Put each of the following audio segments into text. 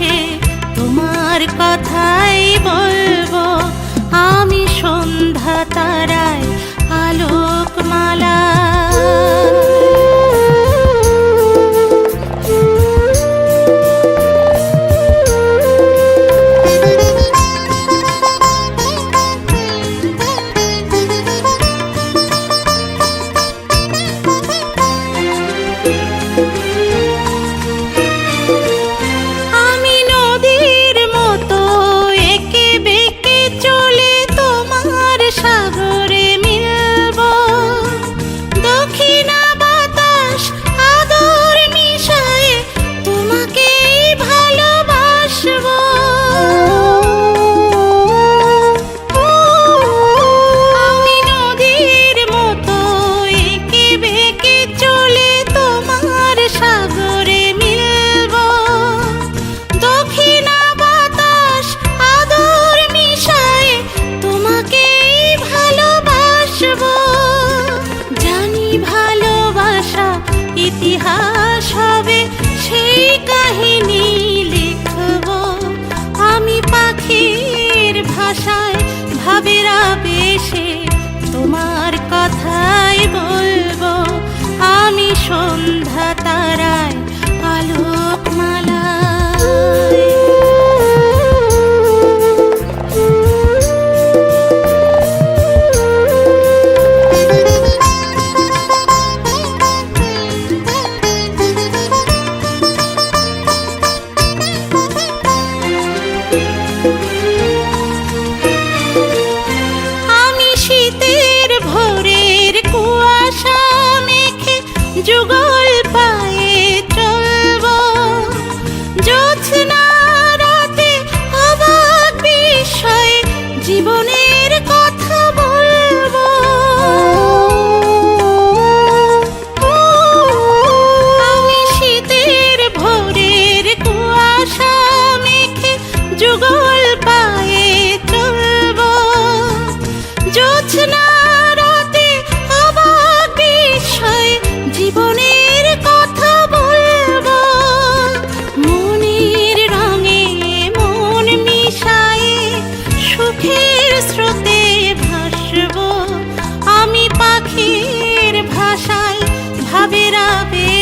আকাশে তোমার কথায় Marina. ভালোবাসা ইতিহাস হবে সেই কাহিনী লিখব। আমি পাখির ভাষায় ভাবেরা বেশে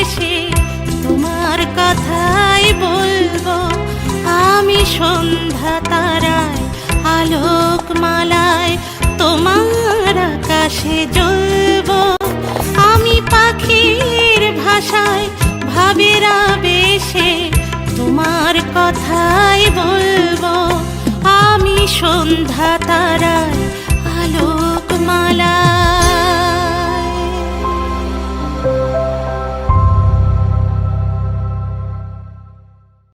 এসে তোমার কথাই বলব। আমি সন্ধ্যা তারায় আলোক মালায় তোমার আকাশে জ্বলব। আমি পাখির ভাষায়, ভাবের আবেশে তোমার কথাই বলব। আমি সন্ধ্যা তারায়